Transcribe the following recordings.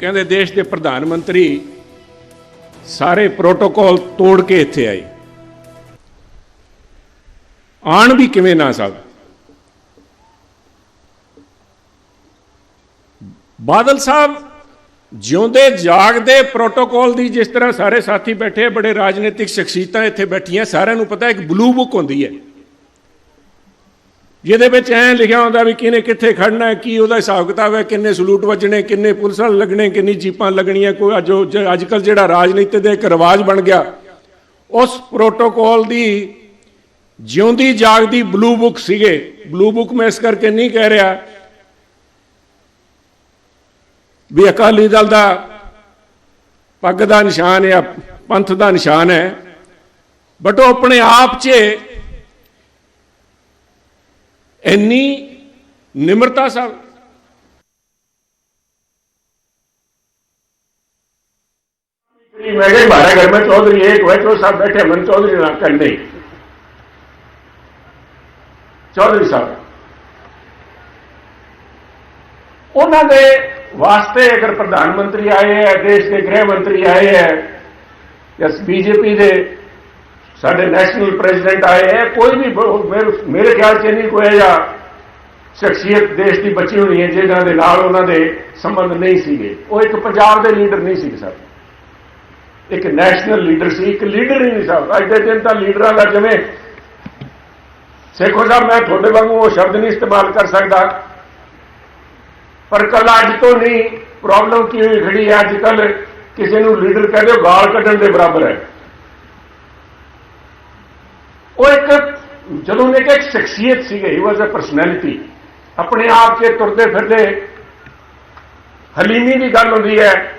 ਕਹਿੰਦੇ ਦੇਸ਼ ਦੇ ਪ੍ਰਧਾਨ ਮੰਤਰੀ ਸਾਰੇ ਪ੍ਰੋਟੋਕਾਲ ਤੋੜ ਕੇ ਇੱਥੇ ਆਏ। ਆਣ ਵੀ ਕਿਵੇਂ ਨਾ ਸਭ ਬਾਦਲ ਸਾਹਿਬ ਜਿਉਂਦੇ ਜਾਗਦੇ ਪ੍ਰੋਟੋਕਾਲ ਦੀ ਜਿਸ ਤਰ੍ਹਾਂ ਸਾਰੇ ਸਾਥੀ ਬੈਠੇ, ਬੜੇ ਰਾਜਨੀਤਿਕ ਸ਼ਖਸੀਅਤਾਂ ਇੱਥੇ ਬੈਠੀਆਂ, ਸਾਰਿਆਂ ਨੂੰ ਪਤਾ ਇੱਕ ਬਲੂ ਬੁੱਕ ਹੁੰਦੀ ਹੈ। ਜਿਹਦੇ ਵਿੱਚ ਐਂ ਲਿਖਿਆ ਹੁੰਦਾ ਵੀ ਕਿਹਨੇ ਕਿੱਥੇ ਖੜਨਾ ਹੈ, ਕੀ ਉਹਦਾ ਹਿਸਾਬ ਕਿਤਾਬ ਹੈ, ਕਿੰਨੇ ਸਲੂਟ ਵੱਜਣੇ, ਕਿੰਨੇ ਪੁਲਿਸ ਵਾਲੇ ਲੱਗਣੇ, ਕਿੰਨੀ ਜੀਪਾਂ ਲੱਗਣੀਆਂ, ਕੋਈ ਅੱਜ ਅੱਜ ਕੱਲ ਜਿਹੜਾ ਰਾਜਨੀਤੀ ਦਾ ਇੱਕ ਰਿਵਾਜ ਬਣ ਗਿਆ, ਉਸ ਪ੍ਰੋਟੋਕੋਲ ਦੀ ਜਿਉਂਦੀ ਜਾਗਦੀ ਬਲੂ ਬੁੱਕ ਸੀਗੇ। ਬਲੂ ਬੁੱਕ ਮੈਂ ਇਸ ਕਰਕੇ ਨਹੀਂ ਕਹਿ ਰਿਹਾ ਵੀ ਅਕਾਲੀ ਦਲ ਦਾ ਪੱਗ ਦਾ ਨਿਸ਼ਾਨ ਹੈ ਪੰਥ ਦਾ ਨਿਸ਼ਾਨ ਹੈ ਬਟ ਉਹ ਆਪਣੇ ਆਪ 'ਚ ਇੰਨੀ ਨਿਮਰਤਾ ਸਭ मैं गए हमारे घर में चौधरी एक वैठो साहब बैठे मन चौधरी ना करने ਚੌਧਰੀ ਸਾਹਿਬ ਉਹਨਾਂ ਦੇ ਵਾਸਤੇ ਅਗਰ ਪ੍ਰਧਾਨ ਮੰਤਰੀ ਆਏ ਹੈ ਦੇਸ਼ ਦੇ ਗ੍ਰਹਿ ਮੰਤਰੀ ਆਏ ਹੈ ਜਾਂ ਬੀਜੇਪੀ ਦੇ ਸਾਡੇ ਨੈਸ਼ਨਲ ਪ੍ਰੈਜ਼ੀਡੈਂਟ ਆਏ ਹੈ, ਕੋਈ ਵੀ ਮੇਰੇ- ਖਿਆਲ 'ਚ ਨਹੀਂ ਕੋਈ ਜਿਹਾ ਸ਼ਖਸੀਅਤ ਦੇਸ਼ ਦੀ ਬਚੀ ਹੋਣੀ ਹੈ, ਜਿਹਨਾਂ ਦੇ ਨਾਲ ਉਹਨਾਂ ਦੇ ਸੰਬੰਧ ਨਹੀਂ ਸੀਗੇ। ਉਹ ਇੱਕ ਪੰਜਾਬ ਦੇ ਲੀਡਰ ਨਹੀਂ ਸੀ ਸਰ। ਇੱਕ ਨੈਸ਼ਨਲ ਲੀਡਰ ਸੀ, ਇੱਕ ਲੀਡਰ ਹੀ ਨਹੀਂ ਸਰ। ਅੱਜ ਦੇ ਦਿਨ ਤਾਂ ਲੀਡਰਾਂ ਦਾ ਜਿਵੇਂ ਸੇਖੋ ਸਾਹਿਬ, ਮੈਂ ਤੁਹਾਡੇ ਵਾਂਗੂ ਉਹ ਸ਼ਬਦ ਨਹੀਂ ਇਸਤੇਮਾਲ ਕਰ ਸਕਦਾ। ਪਰ ਕੱਲ ਅੱਜ ਤੋਂ ਨਹੀਂ ਪ੍ਰੋਬਲਮ ਕੀ ਹੋਈ ਖੜੀ ਹੈ, ਅੱਜ ਕੱਲ ਕਿਸੇ ਨੂੰ ਲੀਡਰ ਕਹਿ ਦਿਓ ਗਾਲ ਕੱਢਣ ਦੇ ਬਰਾਬਰ ਹੈ ਉਹ ਇੱਕ ਜਦੋਂ ਨੇ ਕਿ ਇੱਕ ਸ਼ਖਸੀਅਤ ਸੀਗੇ ਹੀ ਵਾਸ ਅ ਪਰਸਨੈਲਿਟੀ ਆਪਣੇ ਆਪ 'ਚ ਤੁਰਦੇ ਫਿਰਦੇ ਹਲੀਮੀ ਦੀ ਗੱਲ ਹੁੰਦੀ ਹੈ।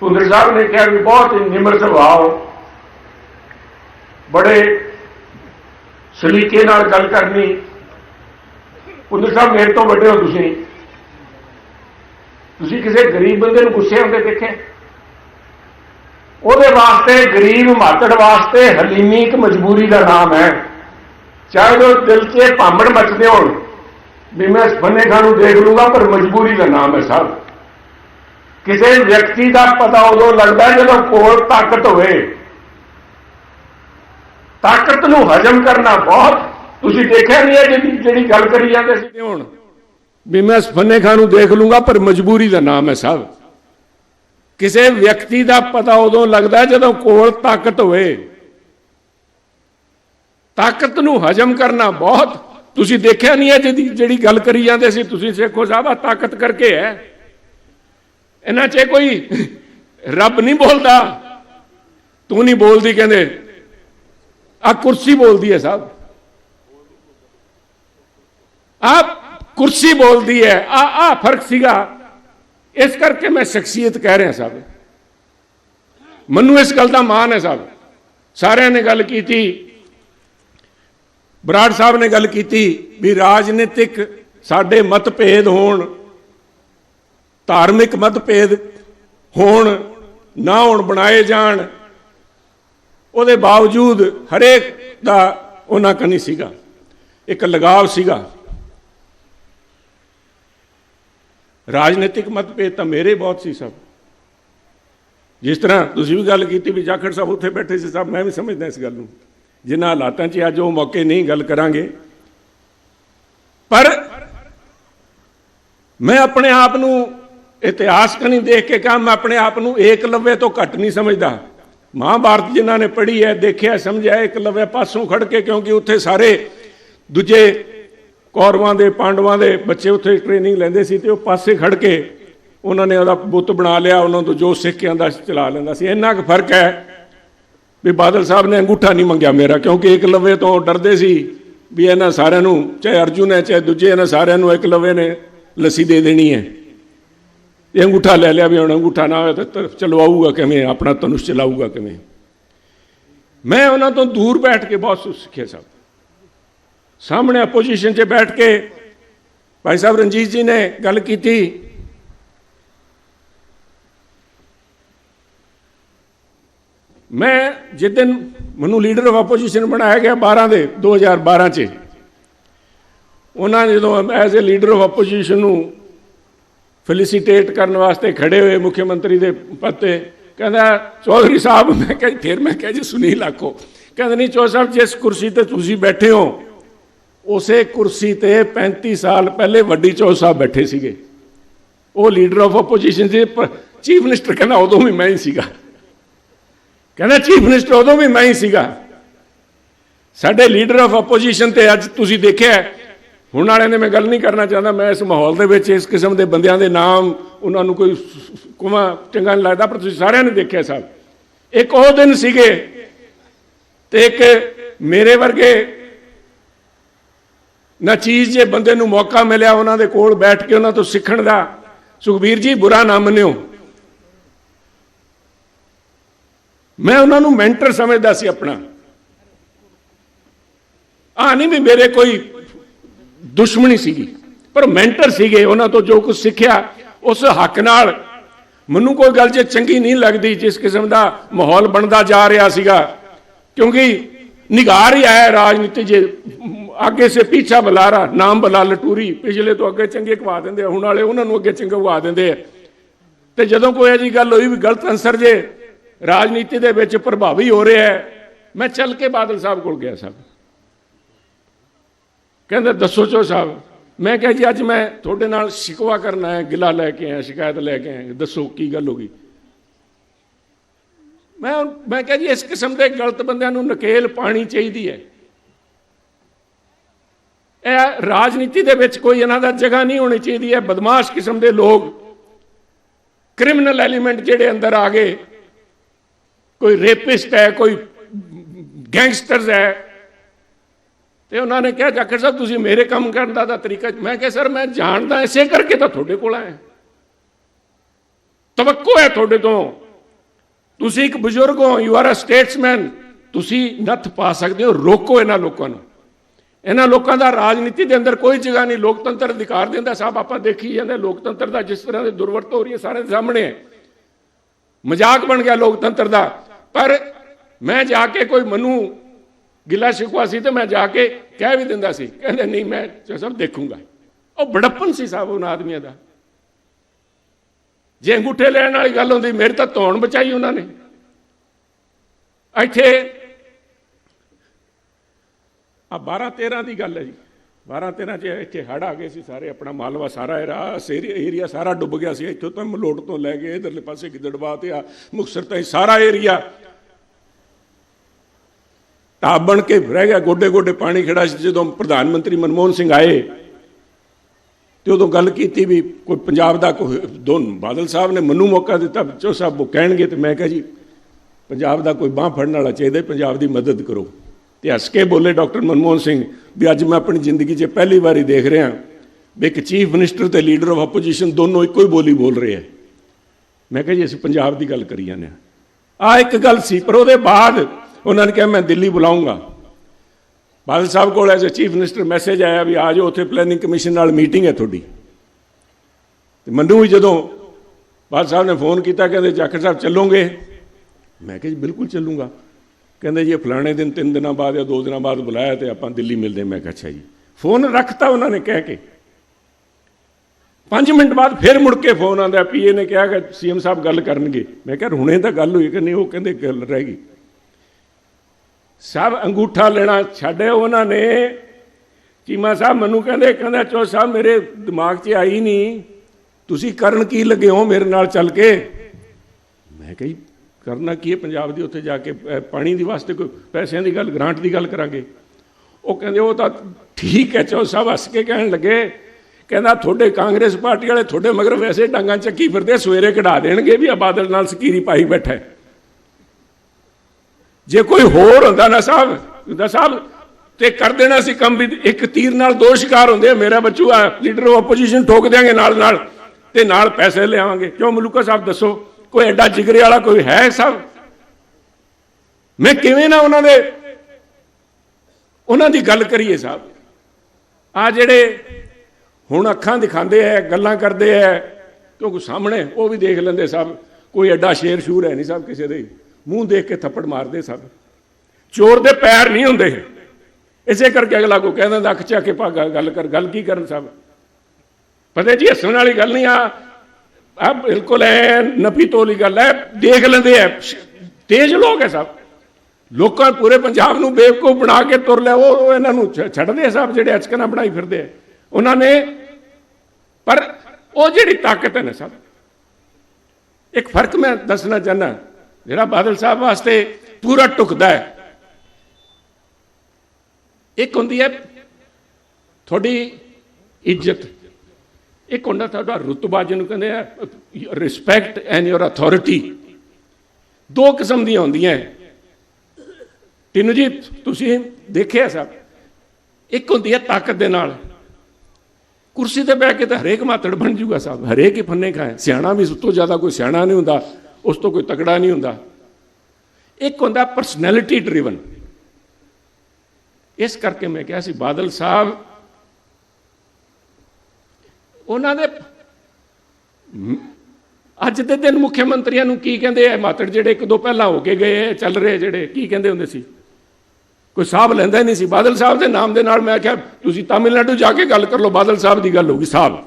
ਪੁੰਦਰ ਸਾਹਿਬ ਨੇ ਕਿਹਾ ਵੀ ਬਹੁਤ ਹੀ ਨਿਮਰ ਸੁਭਾਅ। ਬੜੇ ਸਲੀਕੇ ਨਾਲ ਗੱਲ ਕਰਨੀ। ਪੁੰਦਰ ਸਾਹਿਬ, ਮੇਰੇ ਤੋਂ ਵੱਡੇ ਹੋ ਤੁਸੀਂ। ਤੁਸੀਂ ਕਿਸੇ ਗਰੀਬ ਬੰਦੇ ਨੂੰ ਗੁੱਸੇ ਹੁੰਦੇ ਦੇਖੇ ਉਹਦੇ ਵਾਸਤੇ ਗਰੀਬ ਮਾਤੜ ਵਾਸਤੇ ਹਲੀਮੀ ਇੱਕ ਮਜਬੂਰੀ ਦਾ ਨਾਮ ਹੈ। ਚਾਹੇ ਉਹ ਦਿਲ 'ਚ ਭਾਂਬੜ ਮਚਦੇ ਹੋਣ ਵੀ ਮੈਂ ਇਸ ਖਾਂ ਨੂੰ ਦੇਖ ਲੂੰਗਾ, ਪਰ ਮਜਬੂਰੀ ਦਾ ਨਾਮ ਹੈ ਸਭ। ਕਿਸੇ ਵਿਅਕਤੀ ਦਾ ਪਤਾ ਉਦੋਂ ਲੱਗਦਾ ਜਦੋਂ ਕੋਲ ਤਾਕਤ ਹੋਵੇ। ਤਾਕਤ ਨੂੰ ਹਜਮ ਕਰਨਾ ਬਹੁਤ, ਤੁਸੀਂ ਦੇਖਿਆ ਨਹੀਂ ਹੈ ਜਿਹੜੀ ਜਿਹੜੀ ਗੱਲ ਕਰੀ ਜਾਂਦੇ ਸੀ। ਹੁਣ ਵੀ ਮੈਂ ਇਸ ਫੰਨੇ ਖਾਨ ਨੂੰ ਦੇਖ ਲੂੰਗਾ, ਪਰ ਮਜਬੂਰੀ ਦਾ ਨਾਮ ਹੈ ਸਭ। ਕਿਸੇ ਵਿਅਕਤੀ ਦਾ ਪਤਾ ਉਦੋਂ ਲੱਗਦਾ ਜਦੋਂ ਕੋਲ ਤਾਕਤ ਹੋਵੇ। ਤਾਕਤ ਨੂੰ ਹਜਮ ਕਰਨਾ ਬਹੁਤ, ਤੁਸੀਂ ਦੇਖਿਆ ਨਹੀਂ ਹੈ ਜਿਹਦੀ, ਜਿਹੜੀ ਗੱਲ ਕਰੀ ਜਾਂਦੇ ਸੀ, ਤੁਸੀਂ ਸੇਖੋ ਸਾਹਿਬ ਆ ਤਾਕਤ ਕਰਕੇ ਹੈ। ਇਹਨਾਂ 'ਚ ਕੋਈ ਰੱਬ ਨਹੀਂ ਬੋਲਦਾ। ਤੂੰ ਨਹੀਂ ਬੋਲਦੀ, ਕਹਿੰਦੇ ਆ ਕੁਰਸੀ ਬੋਲਦੀ ਹੈ ਸਾਹਿਬ। ਆ ਕੁਰਸੀ ਬੋਲਦੀ ਹੈ ਆ ਆ ਫ਼ਰਕ ਸੀਗਾ। ਇਸ ਕਰਕੇ ਮੈਂ ਸ਼ਖਸੀਅਤ ਕਹਿ ਰਿਹਾ ਸਾਹਿਬ। ਮੈਨੂੰ ਇਸ ਗੱਲ ਦਾ ਮਾਣ ਹੈ ਸਾਹਿਬ। ਸਾਰਿਆਂ ਨੇ ਗੱਲ ਕੀਤੀ। ਬਰਾੜ ਸਾਹਿਬ ਨੇ ਗੱਲ ਕੀਤੀ ਵੀ ਰਾਜਨੀਤਿਕ ਸਾਡੇ ਮਤਭੇਦ ਹੋਣ, ਧਾਰਮਿਕ ਮਤਭੇਦ ਹੋਣ, ਨਾ ਹੋਣ ਬਣਾਏ ਜਾਣ, ਉਹਦੇ ਬਾਵਜੂਦ ਹਰੇਕ ਦਾ ਉਹਨਾਂ ਕਨੀ ਸੀਗਾ। ਇੱਕ ਲਗਾਵ ਸੀਗਾ। ਰਾਜਨੀਤਿਕ ਮਤਭੇਦ ਤਾਂ ਮੇਰੇ ਬਹੁਤ ਸੀ ਸਭ। ਜਿਸ ਤਰ੍ਹਾਂ ਤੁਸੀਂ ਵੀ ਗੱਲ ਕੀਤੀ ਵੀ ਜਾਖੜ ਸਾਹਿਬ ਉੱਥੇ ਬੈਠੇ ਸੀ, ਸਭ ਮੈਂ ਵੀ ਸਮਝਦਾ ਇਸ ਗੱਲ ਨੂੰ। ਜਿਨ੍ਹਾਂ ਹਾਲਾਤਾਂ 'ਚ ਅੱਜ ਉਹ ਮੌਕੇ ਨਹੀਂ ਗੱਲ ਕਰਾਂਗੇ। ਪਰ ਮੈਂ ਆਪਣੇ ਆਪ ਨੂੰ ਇਤਿਹਾਸ ਕਨੀ ਦੇਖ ਕੇ ਕਹਾਂ, ਮੈਂ ਆਪਣੇ ਆਪ ਨੂੰ ਏਕ ਏਕਲਵਯ ਤੋਂ ਘੱਟ ਨਹੀਂ ਸਮਝਦਾ। ਮਹਾਭਾਰਤ ਜਿਨ੍ਹਾਂ ਨੇ ਪੜ੍ਹੀ ਹੈ, ਦੇਖਿਆ, ਸਮਝਿਆ ਏਕਲਵਯ ਪਾਸੋਂ ਖੜ ਕੇ ਕਿਉਂਕਿ ਉੱਥੇ ਸਾਰੇ ਦੂਜੇ ਕੌਰਵਾਂ ਦੇ, ਪਾਂਡਵਾਂ ਦੇ ਬੱਚੇ ਉੱਥੇ ਟ੍ਰੇਨਿੰਗ ਲੈਂਦੇ ਸੀ ਤੇ ਉਹ ਪਾਸੇ ਖੜ ਕੇ ਉਹਨਾਂ ਨੇ ਉਹਦਾ ਬੁੱਤ ਬਣਾ ਲਿਆ, ਉਹਨਾਂ ਤੋਂ ਜੋ ਸਿੱਖ ਕੇ ਆਂਦਾ ਚਲਾ ਲੈਂਦਾ ਸੀ। ਇੰਨਾ ਕੁ ਫ਼ਰਕ ਹੈ ਵੀ ਬਾਦਲ ਸਾਹਿਬ ਨੇ ਅੰਗੂਠਾ ਨਹੀਂ ਮੰਗਿਆ ਮੇਰਾ, ਕਿਉਂਕਿ ਇੱਕ ਏਕਲਵਯ ਤੋਂ ਡਰਦੇ ਸੀ ਵੀ ਇਹਨਾਂ ਸਾਰਿਆਂ ਨੂੰ, ਚਾਹੇ ਅਰਜੁਨ ਹੈ, ਚਾਹੇ ਦੂਜੇ, ਇਹਨਾਂ ਸਾਰਿਆਂ ਨੂੰ ਇੱਕ ਲਵੇ ਨੇ ਲੱਸੀ ਦੇ ਦੇਣੀ ਹੈ। ਇਹ ਅੰਗੂਠਾ ਲੈ ਲਿਆ ਵੀ ਹੁਣ ਅੰਗੂਠਾ ਨਾ ਹੋਇਆ ਤਾਂ ਚਲਵਾਊਗਾ ਕਿਵੇਂ, ਆਪਣਾ ਧਨੁਸ਼ ਚਲਾਊਗਾ ਕਿਵੇਂ। ਮੈਂ ਉਹਨਾਂ ਤੋਂ ਦੂਰ ਬੈਠ ਕੇ ਬਹੁਤ ਕੁਛ ਸਿੱਖਿਆ ਸਭ। ਸਾਹਮਣੇ ਆਪੋਜੀਸ਼ਨ 'ਚ ਬੈਠ ਕੇ ਭਾਈ ਸਾਹਿਬ ਰਣਜੀਤ ਜੀ ਨੇ ਗੱਲ ਕੀਤੀ। ਮੈਂ ਜਿਸ ਦਿਨ ਮੈਨੂੰ ਲੀਡਰ ਆਫ ਆਪੋਜੀਸ਼ਨ ਬਣਾਇਆ ਗਿਆ 12 ਦੇ 2012 ਚ ਉਹਨਾਂ ਜਦੋਂ as a leader of opposition ਨੂੰ ਫੈਲਿਸਿਟੇਟ ਕਰਨ ਵਾਸਤੇ ਖੜੇ ਹੋਏ ਮੁੱਖ ਮੰਤਰੀ ਦੇ ਪੱਤੇ ਕਹਿੰਦਾ ਚੌਧਰੀ ਸਾਹਿਬ ਮੈਂ ਕਿਹਾ ਜੀ, ਫਿਰ ਮੈਂ ਕਿਹਾ ਜੀ ਸੁਨੀਲ ਆਖੋ। ਕਹਿੰਦਾ ਨਹੀਂ ਚੌਧਰੀ ਸਾਹਿਬ ਜਿਸ ਕੁਰਸੀ ਤੇ ਤੁਸੀਂ ਬੈਠੇ ਹੋ ਉਸੇ ਕੁਰਸੀ ਤੇ 35 ਸਾਲ ਪਹਿਲੇ ਵੱਡੀ ਚੌਧਰੀ ਸਾਹਿਬ ਬੈਠੇ ਸੀਗੇ। ਉਹ ਲੀਡਰ ਆਫ ਆਪੋਜੀਸ਼ਨ ਸੀ ਚੀਫ ਮਿਨਿਸਟਰ ਕਹਿੰਦਾ ਉਦੋਂ ਵੀ ਮੈਂ ਹੀ ਸੀਗਾ। ਕਹਿੰਦਾ ਚੀਫ ਮਿਨਿਸਟਰ ਉਦੋਂ ਵੀ ਮੈਂ ਹੀ ਸੀਗਾ। ਸਾਡੇ ਲੀਡਰ ਆਫ ਆਪੋਜੀਸ਼ਨ ਤੇ ਅੱਜ ਤੁਸੀਂ ਦੇਖਿਆ, ਹੁਣ ਵਾਲਿਆਂ ਨੇ ਮੈਂ ਗੱਲ ਨਹੀਂ ਕਰਨਾ ਚਾਹੁੰਦਾ, ਮੈਂ ਇਸ ਮਾਹੌਲ ਦੇ ਵਿੱਚ, ਇਸ ਕਿਸਮ ਦੇ ਬੰਦਿਆਂ ਦੇ ਨਾਮ, ਉਹਨਾਂ ਨੂੰ ਕੋਈ ਕੁਮਾ ਚੰਗਾ ਨਹੀਂ ਲੱਗਦਾ, ਪਰ ਤੁਸੀਂ ਸਾਰਿਆਂ ਨੇ ਦੇਖਿਆ ਸਾਹਿਬ ਇੱਕ ਉਹ ਦਿਨ ਸੀਗੇ ਤੇ ਇੱਕ ਮੇਰੇ ਵਰਗੇ ਨਾ ਚੀਜ਼ ਜੇ ਬੰਦੇ ਨੂੰ ਮੌਕਾ ਮਿਲਿਆ ਉਹਨਾਂ ਦੇ ਕੋਲ ਬੈਠ ਕੇ ਉਹਨਾਂ ਤੋਂ ਸਿੱਖਣ ਦਾ। ਸੁਖਬੀਰ ਜੀ, ਬੁਰਾ ਨਾ ਮੰਨਿਓ। ਮੈਂ ਉਹਨਾਂ ਨੂੰ ਮੈਂਟਰ ਸਮਝਦਾ ਸੀ ਆਪਣਾ। ਆ ਨਹੀਂ ਵੀ ਮੇਰੇ ਕੋਈ ਦੁਸ਼ਮਣੀ ਸੀਗੀ, ਪਰ ਮੈਂਟਰ ਸੀਗੇ, ਉਹਨਾਂ ਤੋਂ ਜੋ ਕੁਝ ਸਿੱਖਿਆ, ਉਸ ਹੱਕ ਨਾਲ। ਮੈਨੂੰ ਕੋਈ ਗੱਲ ਜੇ ਚੰਗੀ ਨਹੀਂ ਲੱਗਦੀ, ਜਿਸ ਕਿਸਮ ਦਾ ਮਾਹੌਲ ਬਣਦਾ ਜਾ ਰਿਹਾ ਸੀਗਾ। ਕਿਉਂਕਿ ਨਿਗਾਰ ਹੀ ਆਇਆ ਰਾਜਨੀਤੀ ਜੇ ਅੱਗੇ ਸੇ ਪਿੱਛਾ ਬੁਲਾਰਾ ਨਾਮ ਬਲਾ ਲਟੂਰੀ। ਪਿਛਲੇ ਤੋਂ ਅੱਗੇ ਚੰਗੇ ਕਵਾ ਦਿੰਦੇ ਆ, ਹੁਣ ਵਾਲੇ ਉਹਨਾਂ ਨੂੰ ਅੱਗੇ ਚੰਗੇ ਕਵਾ ਦਿੰਦੇ ਆ। ਤੇ ਜਦੋਂ ਕੋਈ ਅਜੀ ਗੱਲ ਹੋਈ ਵੀ ਗਲਤ ਅਨਸਰ ਜੇ ਰਾਜਨੀਤੀ ਦੇ ਵਿੱਚ ਪ੍ਰਭਾਵੀ ਹੋ ਰਿਹਾ ਹੈ ਮੈਂ ਚੱਲ ਕੇ ਬਾਦਲ ਸਾਹਿਬ ਕੋਲ ਗਿਆ ਸਾਹਿਬ ਕਹਿੰਦਾ ਦੱਸੋ ਚੋ ਸਾਹਿਬ। ਮੈਂ ਕਿਹਾ ਜੀ ਅੱਜ ਮੈਂ ਤੁਹਾਡੇ ਨਾਲ ਸ਼ਿਕਵਾ ਕਰਨਾ ਹੈ ਗਿਲਾ ਲੈ ਕੇ ਆਇਆ ਸ਼ਿਕਾਇਤ ਲੈ ਕੇ ਆਇਆ। ਦੱਸੋ ਕੀ ਗੱਲ ਹੋ ਗਈ? ਮੈਂ ਮੈਂ ਕਿਹਾ ਜੀ ਇਸ ਕਿਸਮ ਦੇ ਗਲਤ ਬੰਦਿਆਂ ਨੂੰ ਨਕੇਲ ਪਾਣੀ ਚਾਹੀਦੀ ਹੈ। ਇਹ ਰਾਜਨੀਤੀ ਦੇ ਵਿੱਚ ਕੋਈ ਇਹਨਾਂ ਦਾ ਜਗ੍ਹਾ ਨਹੀਂ ਹੋਣੀ ਚਾਹੀਦੀ ਹੈ ਬਦਮਾਸ਼ ਕਿਸਮ ਦੇ ਲੋਕ ਕ੍ਰਿਮੀਨਲ ਐਲੀਮੈਂਟ ਜਿਹੜੇ ਅੰਦਰ ਆ ਗਏ। ਕੋਈ ਰੇਪਿਸਟ ਹੈ, ਕੋਈ ਗੈਂਗਸਟਰਸ ਹੈ। ਤੇ ਉਹਨਾਂ ਨੇ ਕਿਹਾ, ਜਾਖੜ ਸਾਹਿਬ, ਤੁਸੀਂ ਮੇਰੇ ਕੰਮ ਕਰਨ ਦਾ ਤਾਂ ਤਰੀਕਾ ਮੈਂ ਕਿਹਾ, ਸਰ, ਮੈਂ ਜਾਣਦਾ, ਇਸੇ ਕਰਕੇ ਤਾਂ ਤੁਹਾਡੇ ਕੋਲ ਆਇਆ। ਤਵੱਕੋ ਹੈ ਤੁਹਾਡੇ ਤੋਂ। ਤੁਸੀਂ ਇੱਕ ਬਜ਼ੁਰਗ ਹੋ ਯੂ ਆਰ ਅ ਸਟੇਟਸਮੈਨ ਤੁਸੀਂ ਨੱਥ ਪਾ ਸਕਦੇ ਹੋ, ਰੋਕੋ ਇਹਨਾਂ ਲੋਕਾਂ ਨੂੰ। ਇਹਨਾਂ ਲੋਕਾਂ ਦਾ ਰਾਜਨੀਤੀ ਦੇ ਅੰਦਰ ਕੋਈ ਜਗ੍ਹਾ ਨਹੀਂ, ਲੋਕਤੰਤਰ ਅਧਿਕਾਰ ਦਿੰਦਾ ਸਾਹਿਬ ਆਪਾਂ ਦੇਖੀ ਜਾਂਦੇ, ਲੋਕਤੰਤਰ ਦਾ ਜਿਸ ਤਰ੍ਹਾਂ ਦੇ ਦੁਰਵਰਤੋਂ ਹੋ ਰਹੀ ਹੈ, ਸਾਰੇ ਸਾਹਮਣੇ ਹੈ। ਮਜ਼ਾਕ ਬਣ ਗਿਆ ਲੋਕਤੰਤਰ ਦਾ। ਪਰ ਮੈਂ ਜਾ ਕੇ ਕੋਈ ਮਨੂੰ ਗਿਲਾ ਸ਼ਿਕਵਾ ਸੀ ਤੇ ਮੈਂ ਜਾ ਕੇ ਕਹਿ ਵੀ ਦਿੰਦਾ ਸੀ, ਕਹਿੰਦੇ ਨਹੀਂ, ਮੈਂ ਸਭ ਦੇਖੂੰਗਾ। ਉਹ ਬੜਪਨ ਸੀ ਸਾਹਿਬ ਉਹਨਾਂ ਆਦਮੀਆਂ ਦਾ। ਜੇ ਅੰਗੂਠੇ ਲੈਣ ਵਾਲੀ ਗੱਲ ਹੁੰਦੀ, ਮੇਰੀ ਤਾਂ ਧੌਣ ਬਚਾਈ ਉਹਨਾਂ ਨੇ। ਇੱਥੇ ਆ 12 13 ਦੀ ਗੱਲ ਹੈ ਜੀ। 12 13 ਚ ਇੱਥੇ ਹੜ ਆ ਗਏ ਸੀ, ਸਾਰੇ ਆਪਣਾ ਮਾਲਵਾ ਸਾਰਾ ਏਰੀਆ ਸਾਰਾ ਡੁੱਬ ਗਿਆ ਸੀ। ਇੱਥੋਂ ਤਾਂ ਮਲੋਟ ਤੋਂ ਲੈ ਕੇ ਇਧਰਲੇ ਪਾਸੇ ਗਿੱਦੜਵਾ ਤੇ ਆ ਮੁਕਸਰ ਤਾਈਂ ਸਾਰਾ ਏਰੀਆ ਟਾਪ ਬਣ ਕੇ ਰਹਿ ਗਿਆ ਗੋਡੇ ਗੋਡੇ ਪਾਣੀ ਖੜਾ ਸੀ। ਜਦੋਂ ਪ੍ਰਧਾਨ ਮੰਤਰੀ ਮਨਮੋਹਨ ਸਿੰਘ ਆਏ ਤੇ ਉਦੋਂ ਗੱਲ ਕੀਤੀ ਵੀ ਕੋਈ ਪੰਜਾਬ ਦਾ ਕੋਈ ਦੋਨ ਬਾਦਲ ਸਾਹਿਬ ਨੇ ਮੈਨੂੰ ਮੌਕਾ ਦਿੱਤਾ ਚੋ ਸਾਹਿਬ ਉਹ ਕਹਿਣਗੇ ਤੇ ਮੈਂ ਕਿਹਾ ਜੀ, ਪੰਜਾਬ ਦਾ ਕੋਈ ਬਾਹ ਫੜਨ ਵਾਲਾ ਚਾਹੀਦਾ, ਪੰਜਾਬ ਦੀ ਮਦਦ ਕਰੋ। ਤੇ ਹੱਸ ਕੇ ਬੋਲੇ ਡਾਕਟਰ ਮਨਮੋਹਨ ਸਿੰਘ ਵੀ ਅੱਜ ਮੈਂ ਆਪਣੀ ਜ਼ਿੰਦਗੀ 'ਚ ਪਹਿਲੀ ਵਾਰੀ ਦੇਖ ਰਿਹਾ ਵੀ ਇੱਕ ਚੀਫ ਮਿਨਿਸਟਰ ਤੇ ਲੀਡਰ ਆਫ ਆਪੋਜੀਸ਼ਨ ਦੋਨੋਂ ਇੱਕੋ ਹੀ ਬੋਲੀ ਬੋਲ ਰਹੇ ਆ। ਮੈਂ ਕਿਹਾ ਜੀ, ਅਸੀਂ ਪੰਜਾਬ ਦੀ ਗੱਲ ਕਰੀ ਜਾਂਦੇ ਆ ਆ ਇੱਕ ਗੱਲ ਸੀ, ਪਰ ਉਹਦੇ ਬਾਅਦ ਉਹਨਾਂ ਨੇ ਕਿਹਾ, ਮੈਂ ਦਿੱਲੀ ਬੁਲਾਉਂਗਾ ਬਾਦਲ ਸਾਹਿਬ ਕੋਲ as a chief minister message ਆਇਆ ਵੀ ਆ ਜਾਓ, ਉੱਥੇ ਪਲੈਨਿੰਗ ਕਮਿਸ਼ਨ ਨਾਲ ਮੀਟਿੰਗ ਹੈ ਤੁਹਾਡੀ। ਤੇ ਮੈਨੂੰ ਵੀ ਜਦੋਂ ਬਾਦਲ ਸਾਹਿਬ ਨੇ ਫੋਨ ਕੀਤਾ, ਕਹਿੰਦੇ ਜਾਖੜ ਸਾਹਿਬ, ਚੱਲੋਗੇ? ਮੈਂ ਕਿਹਾ ਜੀ, ਬਿਲਕੁਲ ਚੱਲੂਗਾ। ਕਹਿੰਦੇ ਜੀ ਫਲਾਣੇ ਦਿਨ, ਤਿੰਨ ਦਿਨਾਂ ਬਾਅਦ ਜਾਂ ਦੋ ਦਿਨਾਂ ਬਾਅਦ ਬੁਲਾਇਆ ਤੇ ਆਪਾਂ ਦਿੱਲੀ ਮਿਲਦੇ, ਮੈਂ ਕਿਹਾ ਅੱਛਾ ਜੀ। ਫੋਨ ਰੱਖਤਾ ਉਹਨਾਂ ਨੇ ਕਹਿ ਕੇ। 5 ਮਿੰਟ ਬਾਅਦ ਫਿਰ ਮੁੜ ਕੇ ਫੋਨ ਆਉਂਦਾ, ਪੀਏ ਨੇ ਕਿਹਾ ਕਿ ਸੀਐਮ ਸਾਹਿਬ ਗੱਲ ਕਰਨਗੇ। ਮੈਂ ਕਿਹਾ, ਹੁਣੇ ਤਾਂ ਗੱਲ ਹੋਈ ਕਿ ਨਹੀਂ, ਉਹ ਕਹਿੰਦੇ ਗੱਲ ਰਹਿ ਗਈ। ਸਭ ਅੰਗੂਠਾ ਲੈਣਾ ਛੱਡਿਆ ਉਹਨਾਂ ਨੇ। ਚੀਮਾ ਸਾਹਿਬ ਮੈਨੂੰ ਕਹਿੰਦੇ, ਕਹਿੰਦਾ, ਚੋ ਸਾਹਿਬ, ਮੇਰੇ ਦਿਮਾਗ 'ਚ ਆਈ ਨਹੀਂ। ਤੁਸੀਂ ਕਰਨ ਕੀ ਲੱਗੇ ਹੋ ਮੇਰੇ ਨਾਲ ਚੱਲ ਕੇ? ਮੈਂ ਕਹੀ ਕਰਨਾ ਕੀ ਹੈ? ਪੰਜਾਬ ਦੀ ਉੱਥੇ ਜਾ ਕੇ ਪਾਣੀ ਦੀ ਵਾਸਤੇ ਕੋਈ ਪੈਸਿਆਂ ਦੀ ਗੱਲ ਗ੍ਰਾਂਟ ਦੀ ਗੱਲ ਕਰਾਂਗੇ। ਉਹ ਕਹਿੰਦੇ, ਉਹ ਤਾਂ ਠੀਕ ਹੈ, ਚੋ ਸਾਹਿਬ ਹੱਸ ਕੇ ਕਹਿਣ ਲੱਗੇ। ਕਹਿੰਦਾ, ਤੁਹਾਡੇ ਕਾਂਗਰਸ ਪਾਰਟੀ ਵਾਲੇ ਤੁਹਾਡੇ ਮਗਰ ਵੈਸੇ ਡਾਂਗਾਂ ਚੱਕੀ ਫਿਰਦੇ, ਸਵੇਰੇ ਕਢਾ ਦੇਣਗੇ ਵੀ ਆ ਬਾਦਲ ਨਾਲ ਸਕੀਰੀ ਪਾਈ ਬੈਠਾ ਜੇ ਕੋਈ ਹੋਰ ਹੁੰਦਾ ਨਾ ਸਾਹਿਬ ਦਾ ਸਾਹਿਬ, ਤੇ ਕਰ ਦੇਣਾ ਸੀ ਕੰਮ ਵੀ, ਇੱਕ ਤੀਰ ਨਾਲ ਦੋ ਸ਼ਿਕਾਰ ਹੁੰਦੇ ਆ, ਮੇਰਾ ਬੱਚੂ ਆ, ਲੀਡਰ ਆਪੋਜੀਸ਼ਨ ਠੋਕ ਦਿਆਂਗੇ ਨਾਲ ਨਾਲ ਤੇ ਨਾਲ ਪੈਸੇ ਲਿਆਵਾਂਗੇ। ਕਿਉਂ ਮਲੂਕਾ ਸਾਹਿਬ, ਦੱਸੋ। ਕੋਈ ਐਡਾ ਜਿਗਰੇ ਵਾਲਾ ਕੋਈ ਹੈ ਸਭ। ਮੈਂ ਕਿਵੇਂ ਨਾ ਉਹਨਾਂ ਦੇ ਉਹਨਾਂ ਦੀ ਗੱਲ ਕਰੀਏ ਸਾਹਿਬ ਆ ਜਿਹੜੇ ਹੁਣ ਅੱਖਾਂ ਦਿਖਾਉਂਦੇ ਐ, ਗੱਲਾਂ ਕਰਦੇ ਐ ਕਿਉਂਕਿ ਸਾਹਮਣੇ ਉਹ ਵੀ ਦੇਖ ਲੈਂਦੇ ਸਭ। ਕੋਈ ਐਡਾ ਸ਼ੇਰ ਸ਼ੂਰ ਹੈ ਨਹੀਂ ਸਭ ਕਿਸੇ ਦੇ। ਮੂੰਹ ਦੇਖ ਕੇ ਥੱਪੜ ਮਾਰਦੇ ਸਭ। ਚੋਰ ਦੇ ਪੈਰ ਨਹੀਂ ਹੁੰਦੇ। ਇਸੇ ਕਰਕੇ ਅਗਲਾ ਕੋ ਕਹਿੰਦਾ, ਅੱਖ ਚੱਕ ਕੇ ਭਾਗਾ ਗੱਲ ਕਰ ਗੱਲ ਕੀ ਕਰਨ ਸਾਹਿਬ ਪਤਾ ਜੀ, ਹੱਸਣ ਵਾਲੀ ਗੱਲ ਨਹੀਂ ਆ। ਆ ਬਿਲਕੁਲ ਹੈ ਨਫ਼ੀ ਤੋਲੀ ਗੱਲ ਹੈ ਦੇਖ ਲੈਂਦੇ ਆ ਤੇਜ ਲੋਕ ਹੈ ਸਭ। ਲੋਕਾਂ ਪੂਰੇ ਪੰਜਾਬ ਨੂੰ ਬੇਵਕੂਫ ਬਣਾ ਕੇ ਤੁਰ ਲਿਆ, ਉਹ ਇਹਨਾਂ ਨੂੰ ਛੱਡਦੇ ਆ ਸਭ ਜਿਹੜੇ ਅਚਕਨਾ ਬਣਾਈ ਫਿਰਦੇ ਆ ਉਹਨਾਂ ਨੇ ਪਰ ਉਹ ਜਿਹੜੀ ਤਾਕਤ ਹੈ ਨਾ ਸਭ। ਇੱਕ ਫ਼ਰਕ ਮੈਂ ਦੱਸਣਾ ਚਾਹਨਾ ਜਿਹੜਾ ਬਾਦਲ ਸਾਹਿਬ ਵਾਸਤੇ ਪੂਰਾ ਟੁਕਦਾ ਹੈ ਇੱਕ ਹੁੰਦੀ ਹੈ ਤੁਹਾਡੀ ਇੱਜ਼ਤ। ਇੱਕ ਹੁੰਦਾ ਤੁਹਾਡਾ ਰੁਤਬਾ ਜਿਹਨੂੰ ਕਹਿੰਦੇ ਆ ਰਿਸਪੈਕਟ ਐਂਡ ਯੋਰ ਅਥਾਰਟੀ ਦੋ ਕਿਸਮ ਦੀਆਂ ਹੁੰਦੀਆਂ ਹੈ। ਤੈਨੂੰ ਜੀ, ਤੁਸੀਂ ਦੇਖਿਆ ਸਭ ਇੱਕ ਹੁੰਦੀ ਹੈ ਤਾਕਤ ਦੇ ਨਾਲ। ਕੁਰਸੀ ਤੇ ਬਹਿ ਕੇ ਤਾਂ ਹਰੇਕ ਮਾਤੜ ਬਣ ਜੂਗਾ ਸਾਹਿਬ ਹਰੇਕ ਹੀ ਫੰਨੇ ਖਾਏ। ਸਿਆਣਾ ਵੀ ਉਸ ਤੋਂ ਜ਼ਿਆਦਾ ਕੋਈ ਸਿਆਣਾ ਨਹੀਂ ਹੁੰਦਾ, ਉਸ ਤੋਂ ਕੋਈ ਤਕੜਾ ਨਹੀਂ ਹੁੰਦਾ। ਇੱਕ ਹੁੰਦਾ ਪਰਸਨੈਲਿਟੀ ਡਰਿਵਨ ਇਸ ਕਰਕੇ ਮੈਂ ਕਿਹਾ ਸੀ, ਬਾਦਲ ਸਾਹਿਬ ਉਹਨਾਂ ਦੇ ਅੱਜ ਦੇ ਦਿਨ ਮੁੱਖ ਮੰਤਰੀਆਂ ਨੂੰ ਕੀ ਕਹਿੰਦੇ ਆ? ਮਾਤੜ ਜਿਹੜੇ ਇੱਕ ਦੋ ਪਹਿਲਾਂ ਹੋ ਕੇ ਗਏ ਚੱਲ ਰਹੇ ਜਿਹੜੇ, ਕੀ ਕਹਿੰਦੇ ਹੁੰਦੇ ਸੀ? ਕੋਈ ਸਾਹਿਬ ਲੈਂਦਾ ਹੀ ਨਹੀਂ ਸੀ। ਬਾਦਲ ਸਾਹਿਬ ਦੇ ਨਾਮ ਦੇ ਨਾਲ ਮੈਂ ਕਿਹਾ, ਤੁਸੀਂ ਤਾਮਿਲਨਾਡੂ ਜਾ ਕੇ ਗੱਲ ਕਰ ਲਓ, ਬਾਦਲ ਸਾਹਿਬ ਦੀ ਗੱਲ ਹੋਗੀ Sahib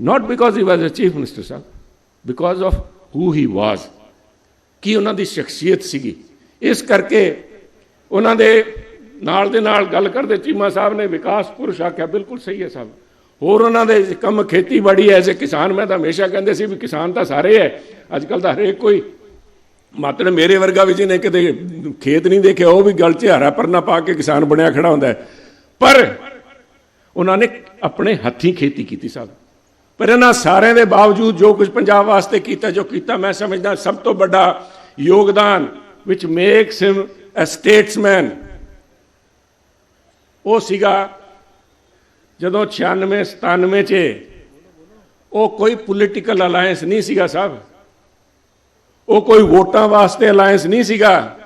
not because he was a chief minister Sahib because of who he was ਕੀ ਉਹਨਾਂ ਦੀ ਸ਼ਖਸੀਅਤ ਸੀਗੀ। ਇਸ ਕਰਕੇ ਉਹਨਾਂ ਦੇ ਨਾਲ ਦੇ ਨਾਲ ਗੱਲ ਕਰਦੇ, ਚੀਮਾ ਸਾਹਿਬ ਨੇ ਵਿਕਾਸ ਪੁਰਸ਼ ਆਖਿਆ, ਬਿਲਕੁਲ ਸਹੀ ਹੈ ਸਾਹਿਬ ਹੋਰ ਉਹਨਾਂ ਦੇ ਕੰਮ ਖੇਤੀਬਾੜੀ ਐ ਐਜ਼ ਕਿਸਾਨ ਮੈਂ ਤਾਂ ਹਮੇਸ਼ਾ ਕਹਿੰਦੇ ਸੀ ਵੀ ਕਿਸਾਨ ਤਾਂ ਸਾਰੇ ਹੈ ਅੱਜ ਕੱਲ ਤਾਂ ਹਰੇਕ ਕੋਈ ਮਾਤਰ ਮੇਰੇ ਵਰਗਾ ਵੀ ਜਿਹਨੇ ਕਿਤੇ ਖੇਤ ਨਹੀਂ ਦੇਖਿਆ, ਉਹ ਵੀ ਗਲ 'ਚ ਹਰਾ ਪਰਨਾ ਪਾ ਕੇ ਕਿਸਾਨ ਬਣਿਆ ਖੜਾ ਹੁੰਦਾ ਪਰ ਉਹਨਾਂ ਨੇ ਆਪਣੇ ਹੱਥੀਂ ਖੇਤੀ ਕੀਤੀ ਸਾਹਿਬ ਪਰ ਇਹਨਾਂ ਸਾਰਿਆਂ ਦੇ ਬਾਵਜੂਦ ਜੋ ਕੁਝ ਪੰਜਾਬ ਵਾਸਤੇ ਕੀਤਾ, ਜੋ ਕੀਤਾ, ਮੈਂ ਸਮਝਦਾ ਸਭ ਤੋਂ ਵੱਡਾ ਯੋਗਦਾਨ which makes him a statesman ਉਹ ਸੀਗਾ ਜਦੋਂ 96 97 ਚ ਉਹ ਕੋਈ ਪੋਲੀਟੀਕਲ ਅਲਾਈਅੰਸ ਨਹੀਂ ਸੀਗਾ ਸਾਹਿਬ। ਉਹ ਕੋਈ ਵੋਟਾਂ ਵਾਸਤੇ ਅਲਾਈਅੰਸ ਨਹੀਂ ਸੀਗਾ।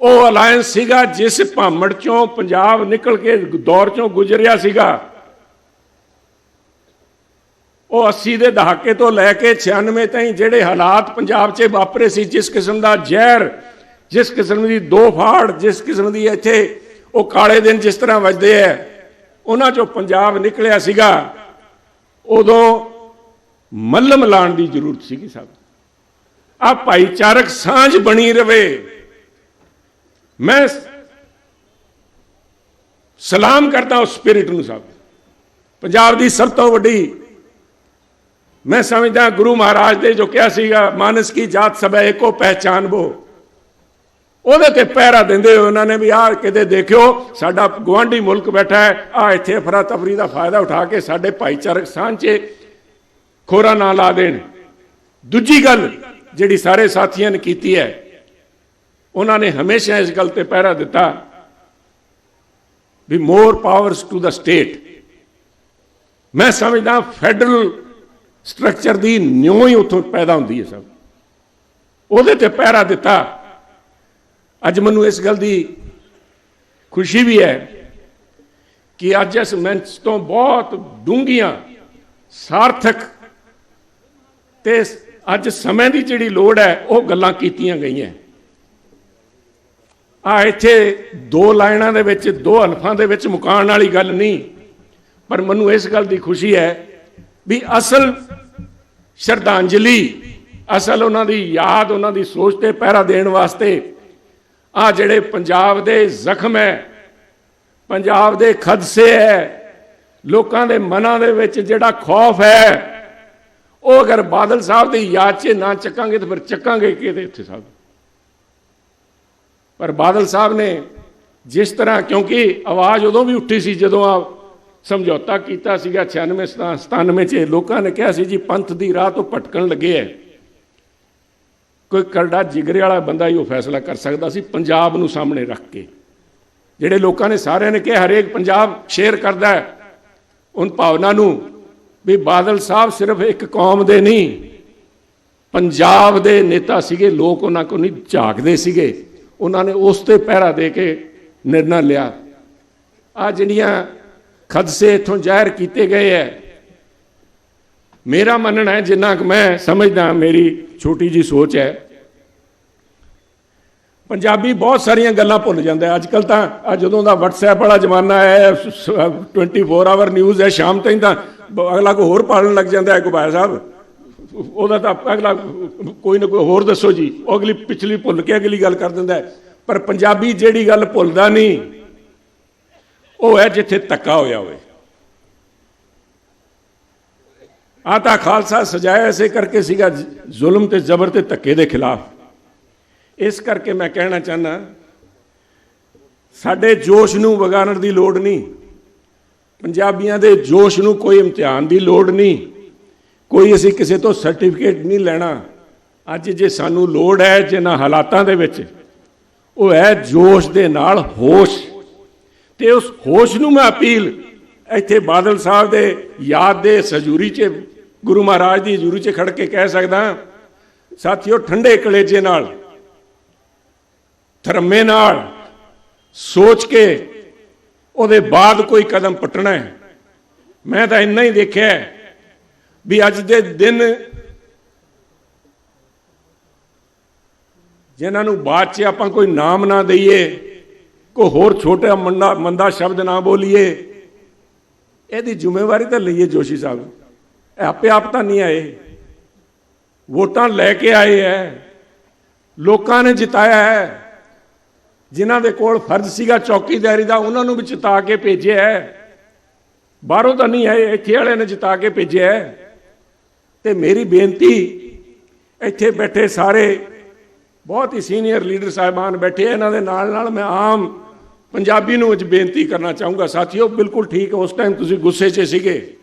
ਉਹ ਅਲਾਈਅੰਸ ਸੀਗਾ ਜਿਸ ਭਾਮੜ ਚੋਂ ਪੰਜਾਬ ਨਿਕਲ ਕੇ ਦੌਰ ਚੋਂ ਗੁਜ਼ਰਿਆ ਸੀਗਾ। ਉਹ 80 ਦੇ ਦਹਾਕੇ ਤੋਂ ਲੈ ਕੇ 96 ਤਾਈਂ ਜਿਹੜੇ ਹਾਲਾਤ ਪੰਜਾਬ 'ਚ ਵਾਪਰੇ ਸੀ, ਜਿਸ ਕਿਸਮ ਦਾ ਜ਼ਹਿਰ, ਜਿਸ ਕਿਸਮ ਦੀ ਦੋ ਫਾੜ, ਜਿਸ ਕਿਸਮ ਦੀ ਇੱਥੇ ਉਹ ਕਾਲੇ ਦਿਨ ਜਿਸ ਤਰ੍ਹਾਂ ਵੱਜਦੇ ਐ ਉਹਨਾਂ 'ਚੋਂ ਪੰਜਾਬ ਨਿਕਲਿਆ ਸੀਗਾ, ਉਦੋਂ ਮੱਲਮ ਲਾਣ ਦੀ ਜ਼ਰੂਰਤ ਸੀਗੀ ਸਭ ਆ ਭਾਈਚਾਰਕ ਸਾਂਝ ਬਣੀ ਰਵੇ। ਮੈਂ ਸਲਾਮ ਕਰਦਾ ਉਸ ਸਪਿਰਿਟ ਨੂੰ ਸਭ ਪੰਜਾਬ ਦੀ ਸਭ ਤੋਂ ਵੱਡੀ, ਮੈਂ ਸਮਝਦਾ ਗੁਰੂ ਮਹਾਰਾਜ ਦੇ ਜੋ ਕਿਹਾ ਸੀਗਾ, ਮਾਨਸ ਕੀ ਜਾਤ ਸਭ ਏਕੋ ਪਹਿਚਾਨਬੋ ਉਹਦੇ ਤੇ ਪਹਿਰਾ ਦਿੰਦੇ ਹੋਏ ਉਹਨਾਂ ਨੇ ਵੀ ਆਹ ਕਿਤੇ ਦੇਖਿਓ, ਸਾਡਾ ਗਵਾਂਢੀ ਮੁਲਕ ਬੈਠਾ ਹੈ ਆ ਇੱਥੇ ਅਫਰਾ ਤਫਰੀ ਦਾ ਫਾਇਦਾ ਉਠਾ ਕੇ ਸਾਡੇ ਭਾਈਚਾਰਕ ਸਾਂਝੇ ਖੋਰਾ ਨਾ ਲਾ ਦੇਣ। ਦੂਜੀ ਗੱਲ ਜਿਹੜੀ ਸਾਰੇ ਸਾਥੀਆਂ ਨੇ ਕੀਤੀ ਹੈ, ਉਹਨਾਂ ਨੇ ਹਮੇਸ਼ਾ ਇਸ ਗੱਲ ਤੇ ਪਹਿਰਾ ਦਿੱਤਾ ਵੀ more powers to the state ਮੈਂ ਸਮਝਦਾ ਫੈਡਰਲ ਸਟਰਕਚਰ ਦੀ ਨਿਉ ਹੀ ਉੱਥੋਂ ਪੈਦਾ ਹੁੰਦੀ ਹੈ ਸਭ। ਉਹਦੇ ਤੇ ਪਹਿਰਾ ਦਿੱਤਾ ਅੱਜ ਮੈਨੂੰ ਇਸ ਗੱਲ ਦੀ ਖੁਸ਼ੀ ਵੀ ਹੈ ਕਿ ਅੱਜ ਇਸ ਮੰਚ ਤੋਂ ਬਹੁਤ ਡੂੰਘੀਆਂ, ਸਾਰਥਕ ਤੇ ਅੱਜ ਸਮੇਂ ਦੀ ਜਿਹੜੀ ਲੋੜ ਹੈ, ਉਹ ਗੱਲਾਂ ਕੀਤੀਆਂ ਗਈਆਂ। ਆ ਇੱਥੇ ਦੋ ਲਾਈਨਾਂ ਦੇ ਵਿੱਚ, ਦੋ ਹਲਫਾਂ ਦੇ ਵਿੱਚ ਮੁਕਾਉਣ ਵਾਲੀ ਗੱਲ ਨਹੀਂ, ਪਰ ਮੈਨੂੰ ਇਸ ਗੱਲ ਦੀ ਖੁਸ਼ੀ ਹੈ ਵੀ ਅਸਲ ਸ਼ਰਧਾਂਜਲੀ, ਅਸਲ ਉਹਨਾਂ ਦੀ ਯਾਦ, ਉਹਨਾਂ ਦੀ ਸੋਚ ਤੇ ਪਹਿਰਾ ਦੇਣ ਵਾਸਤੇ ਆ ਜਿਹੜੇ ਪੰਜਾਬ ਦੇ ਜ਼ਖਮ ਹੈ, ਪੰਜਾਬ ਦੇ ਖਦਸੇ ਹੈ, ਲੋਕਾਂ ਦੇ ਮਨਾਂ ਦੇ ਵਿੱਚ ਜਿਹੜਾ ਖੌਫ ਹੈ, ਉਹ ਅਗਰ ਬਾਦਲ ਸਾਹਿਬ ਦੀ ਯਾਦ 'ਚ ਨਾ ਚੱਕਾਂਗੇ ਤਾਂ ਫਿਰ ਚੱਕਾਂਗੇ ਕਿਹਦੇ ਉੱਥੇ ਸਾਹਿਬ? ਪਰ ਬਾਦਲ ਸਾਹਿਬ ਨੇ ਜਿਸ ਤਰ੍ਹਾਂ ਕਿਉਂਕਿ ਆਵਾਜ਼ ਉਦੋਂ ਵੀ ਉੱਠੀ ਸੀ ਜਦੋਂ ਆ ਸਮਝੌਤਾ ਕੀਤਾ ਸੀਗਾ 96 97 ਚ ਲੋਕਾਂ ਨੇ ਕਿਹਾ ਸੀ ਜੀ, ਪੰਥ ਦੀ ਰਾਹ ਤੋਂ ਭਟਕਣ ਲੱਗੇ ਐ ਕੋਈ ਕਰੜਾ ਜਿਗਰੇ ਵਾਲਾ ਬੰਦਾ ਹੀ ਉਹ ਫੈਸਲਾ ਕਰ ਸਕਦਾ ਸੀ ਪੰਜਾਬ ਨੂੰ ਸਾਹਮਣੇ ਰੱਖ ਕੇ। ਜਿਹੜੇ ਲੋਕਾਂ ਨੇ ਸਾਰਿਆਂ ਨੇ ਕਿਹਾ, ਹਰੇਕ ਪੰਜਾਬ ਸ਼ੇਅਰ ਕਰਦਾ ਹੈ ਉਨ ਭਾਵਨਾ ਨੂੰ ਵੀ ਬਾਦਲ ਸਾਹਿਬ ਸਿਰਫ ਇੱਕ ਕੌਮ ਦੇ ਨਹੀਂ, ਪੰਜਾਬ ਦੇ ਨੇਤਾ ਸੀਗੇ, ਲੋਕ ਉਹਨਾਂ ਕੋਲ ਨਹੀਂ ਝਾਕਦੇ ਸੀਗੇ। ਉਹਨਾਂ ਨੇ ਉਸ ਤੇ ਪਹਿਰਾ ਦੇ ਕੇ ਨਿਰਣਾ ਲਿਆ। ਆ ਜਿਹੜੀਆਂ ਖਦਸੇ ਇਥੋਂ ਜ਼ਾਹਿਰ ਕੀਤੇ ਗਏ ਐ ਮੇਰਾ ਮੰਨਣਾ ਹੈ, ਜਿੰਨਾ ਕਿ ਮੈਂ ਸਮਝਦਾ, ਮੇਰੀ ਛੋਟੀ ਜੀ ਸੋਚ ਹੈ। ਪੰਜਾਬੀ ਬਹੁਤ ਸਾਰੀਆਂ ਗੱਲਾਂ ਭੁੱਲ ਜਾਂਦਾ ਅੱਜ ਕੱਲ ਤਾਂ ਆ ਜਦੋਂ ਦਾ WhatsApp ਵਾਲਾ ਜ਼ਮਾਨਾ ਹੈ, ਸ- ਸ- 24 ਆਵਰ ਨਿਊਜ਼ ਹੈ, ਸ਼ਾਮ ਤਾਈਂ ਤਾਂ ਅਗਲਾ ਕੋ ਹੋਰ ਪਾਲਣ ਲੱਗ ਜਾਂਦਾ ਹੈ ਗੁਬਾਇਆ ਸਾਹਿਬ। ਉਹਦਾ ਤਾਂ ਅਗਲਾ, ਕੋਈ ਨਾ ਕੋਈ ਹੋਰ ਦੱਸੋ ਜੀ, ਉਹ ਅਗਲੀ ਪਿਛਲੀ ਭੁੱਲ ਕੇ ਅਗਲੀ ਗੱਲ ਕਰ ਦਿੰਦਾ ਪਰ ਪੰਜਾਬੀ ਜਿਹੜੀ ਗੱਲ ਭੁੱਲਦਾ ਨਹੀਂ, ਉਹ ਹੈ ਜਿੱਥੇ ਧੱਕਾ ਹੋਇਆ ਹੋਵੇ। ਆ ਤਾਂ ਖਾਲਸਾ ਸਜਾਇਆ ਐਸੇ ਕਰਕੇ ਸੀਗਾ ਜ਼ੁਲਮ ਤੇ ਜ਼ਬਰ ਤੇ ਧੱਕੇ ਦੇ ਖਿਲਾਫ। ਇਸ ਕਰਕੇ ਮੈਂ ਕਹਿਣਾ ਚਾਹਨਾ ਸਾਡੇ ਜੋਸ਼ ਨੂੰ ਵਿਗਾੜਨ ਦੀ ਲੋੜ ਨਹੀਂ। ਪੰਜਾਬੀਆਂ ਦੇ ਜੋਸ਼ ਨੂੰ ਕੋਈ ਇਮਤਿਹਾਨ ਦੀ ਲੋੜ ਨਹੀਂ। ਕੋਈ ਅਸੀਂ ਕਿਸੇ ਤੋਂ ਸਰਟੀਫਿਕੇਟ ਨਹੀਂ ਲੈਣਾ। ਅੱਜ ਜੇ ਸਾਨੂੰ ਲੋੜ ਹੈ ਜਿਨ੍ਹਾਂ ਹਾਲਾਤਾਂ ਦੇ ਵਿੱਚ, ਉਹ ਹੈ ਜੋਸ਼ ਦੇ ਨਾਲ ਹੋਸ਼। ਤੇ ਉਸ ਹੋਸ਼ ਨੂੰ ਮੈਂ ਅਪੀਲ ਇੱਥੇ ਬਾਦਲ ਸਾਹਿਬ ਦੇ ਯਾਦ ਦੇ ਸਜੂਰੀ 'ਚ ਗੁਰੂ ਮਹਾਰਾਜ ਦੀ ਹਜ਼ੂਰੀ 'ਚ ਖੜ ਕੇ ਕਹਿ ਸਕਦਾ ਸਾਥੀਓ, ਠੰਡੇ ਕਲੇਜੇ ਨਾਲ ਧਰਮੇ ਨਾਲ ਸੋਚ ਕੇ ਉਹਦੇ ਬਾਅਦ ਕੋਈ ਕਦਮ ਪੁੱਟਣਾ ਹੈ। ਮੈਂ ਤਾਂ ਇੰਨਾ ਹੀ ਦੇਖਿਆ ਵੀ ਅੱਜ ਦੇ ਦਿਨ ਜਿਨ੍ਹਾਂ ਨੂੰ ਬਾਅਦ 'ਚ ਆਪਾਂ ਕੋਈ ਨਾਮ ਨਾ ਦਈਏ, ਕੋਈ ਹੋਰ ਛੋਟਾ ਮੰਦਾ ਮੰਦਾ ਸ਼ਬਦ ਨਾ ਬੋਲੀਏ, ਇਹਦੀ ਜ਼ਿੰਮੇਵਾਰੀ ਤਾਂ ਲਈਏ ਜੋਸ਼ੀ ਸਾਹਿਬ। ਇਹ ਆਪੇ ਆਪ ਤਾਂ ਨਹੀਂ ਆਏ। ਵੋਟਾਂ ਲੈ ਕੇ ਆਏ ਹੈ ਲੋਕਾਂ ਨੇ ਜਿਤਾਇਆ ਹੈ ਜਿਨ੍ਹਾਂ ਦੇ ਕੋਲ ਫਰਜ਼ ਸੀਗਾ ਚੌਕੀਦਾਰੀ ਦਾ ਉਹਨਾਂ ਨੂੰ ਵੀ ਜਿਤਾ ਕੇ ਭੇਜਿਆ ਹੈ ਬਾਹਰੋਂ ਤਾਂ ਨਹੀਂ ਆਏ ਇੱਥੇ ਵਾਲਿਆਂ ਨੇ ਜਿਤਾ ਕੇ ਭੇਜਿਆ ਹੈ ਤੇ ਮੇਰੀ ਬੇਨਤੀ ਇੱਥੇ ਬੈਠੇ ਸਾਰੇ ਬਹੁਤ ਹੀ ਸੀਨੀਅਰ ਲੀਡਰ ਸਾਹਿਬਾਨ ਬੈਠੇ ਇਹਨਾਂ ਦੇ ਨਾਲ ਨਾਲ ਮੈਂ ਆਮ ਪੰਜਾਬੀ ਨੂੰ ਅੱਜ ਬੇਨਤੀ ਕਰਨਾ ਚਾਹੂੰਗਾ। ਸਾਥੀਓ ਬਿਲਕੁਲ ਠੀਕ ਹੈ, ਉਸ ਟਾਈਮ ਤੁਸੀਂ ਗੁੱਸੇ 'ਚ ਸੀਗੇ।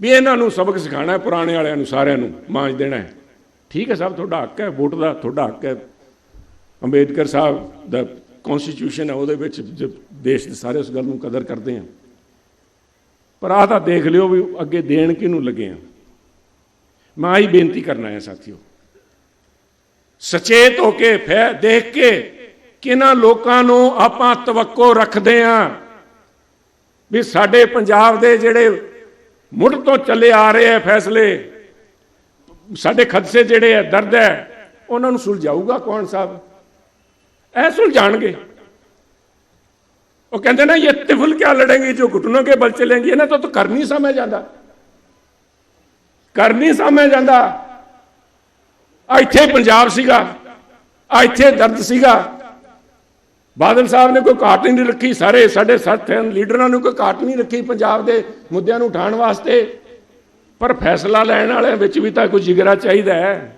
ਵੀ ਇਹਨਾਂ ਨੂੰ ਸਬਕ ਸਿਖਾਣਾ ਹੈ, ਪੁਰਾਣੇ ਵਾਲਿਆਂ ਨੂੰ, ਸਾਰਿਆਂ ਨੂੰ ਮਾਂਜ ਦੇਣਾ ਹੈ। ਠੀਕ ਹੈ ਸਾਹਿਬ ਤੁਹਾਡਾ ਹੱਕ ਹੈ, ਵੋਟ ਦਾ ਤੁਹਾਡਾ ਹੱਕ ਹੈ। ਅੰਬੇਦਕਰ ਸਾਹਿਬ ਦਾ ਕਨਸਟੀਟਿਊਸ਼ਨ ਹੈ, ਉਹਦੇ ਵਿੱਚ ਦੇਸ਼ ਦੇ ਸਾਰੇ ਉਸ ਗੱਲ ਨੂੰ ਕਦਰ ਕਰਦੇ ਆ ਪਰ ਆਹ ਤਾਂ ਦੇਖ ਲਿਓ ਵੀ ਅੱਗੇ ਦੇਣ ਕਿਹਨੂੰ ਲੱਗੇ ਆ ਮੈਂ ਆਹੀ ਬੇਨਤੀ ਕਰਨਾ ਹੈ ਸਾਥੀਓ। ਸਚੇਤ ਹੋ ਕੇ, ਫੈ, ਦੇਖ ਕੇ ਕਿਹਨਾਂ ਲੋਕਾਂ ਨੂੰ ਆਪਾਂ ਤਵੱਕੋ ਰੱਖਦੇ ਆ ਵੀ ਸਾਡੇ ਪੰਜਾਬ ਦੇ ਜਿਹੜੇ ਮੁੱਢ ਤੋਂ ਚੱਲੇ ਆ ਰਹੇ ਫੈਸਲੇ। ਸਾਡੇ ਖਦਸੇ ਜਿਹੜੇ ਹੈ ਦਰਦ ਹੈ ਉਹਨਾਂ ਨੂੰ ਸੁਲਝਾਊਗਾ ਕੌਣ ਸਾਹਿਬ? ਇਹ ਸੁਲਝਾਣਗੇ। ਉਹ ਕਹਿੰਦੇ ਨਾ, ਇਹ ਤਿਫਲ ਕਿਆ ਲੜेंगे ਜੋ ਘੁਟਨੋਂ ਕੇ ਬਲ ਚਲेंगे ਇਹਨਾਂ ਤੋਂ ਤਾਂ ਕਰ ਨਹੀਂ ਸਮਝ ਜਾਂਦਾ। ਕਰ ਨਹੀਂ ਸਮਝ ਜਾਂਦਾ। ਇੱਥੇ ਪੰਜਾਬ ਸੀਗਾ ਇੱਥੇ ਦਰਦ ਸੀਗਾ। ਬਾਦਲ ਸਾਹਿਬ ਨੇ ਕੋਈ ਘਾਟ ਨਹੀਂ ਰੱਖੀ, ਸਾਰੇ ਸਾਡੇ ਸੱਤ ਲੀਡਰਾਂ ਨੂੰ ਕੋਈ ਘਾਟ ਨਹੀਂ ਰੱਖੀ ਪੰਜਾਬ ਦੇ ਮੁੱਦਿਆਂ ਨੂੰ ਉਠਾਉਣ ਵਾਸਤੇ। ਪਰ ਫੈਸਲਾ ਲੈਣ ਵਾਲਿਆਂ ਵਿੱਚ ਵੀ ਤਾਂ ਕੋਈ ਜਿਗਰਾ ਚਾਹੀਦਾ ਹੈ।